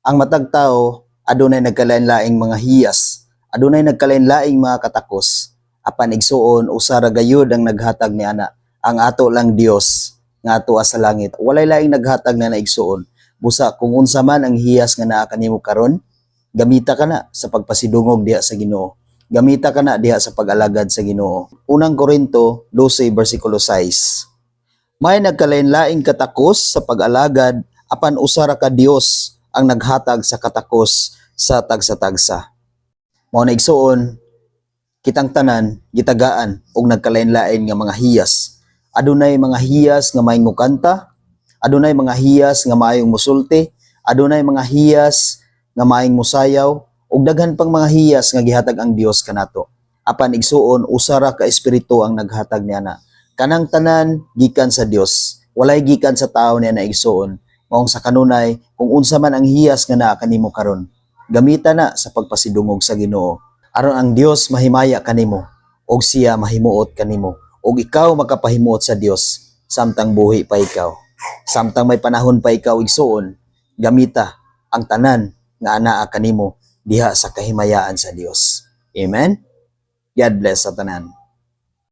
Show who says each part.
Speaker 1: ang matag tao adunay nagkalain-laing mga hiyas, adunay nagkalain-laing mga katakos, apan igsuon usa ra gayud ang naghatag ni ana, ang ato lang Dios nga ato sa langit. Walay laing naghatag na naigsuon. Busa kung unsa man ang hiyas nga naa kanimo karon, gamita ka na sa pagpasidungog diha sa Ginoo. Gamita ka na diha sa pag-alagad sa Ginoo. Unang Korinto 12 bersikulo 6. May nagkalain-laing katakos sa pag-alagad apan usara ka Dios ang naghatag sa katakos sa tagsa-tagsa. Mao na igsuon kitang tanan gitagaan og nagkalain-lain nga mga hiyas. Adunay mga hiyas nga maayong mukanta, adunay mga hiyas nga maayong musulti, adunay mga hiyas nga maayong musayaw, ug daghan pang mga hiyas nga gihatag ang Dios kanato. Apan igsuon usara ka espiritu ang naghatag niana. Kanang tanan gikan sa Dios, walay gikan sa tao niya na igsuon. Maong sa kanunay, kung unsa man ang hiyas nga naa kanimo karon, gamita na sa pagpasidungog sa Ginoo. Aron ang Dios mahimaya kanimo, og siya mahimuot kanimo, og ikaw makapahimuot sa Dios, samtang buhi pa ikaw. Samtang may panahon pa ikaw igsuon, gamita ang tanan nga anaa kanimo diha sa kahimayaan sa Dios. Amen. God bless sa tanan.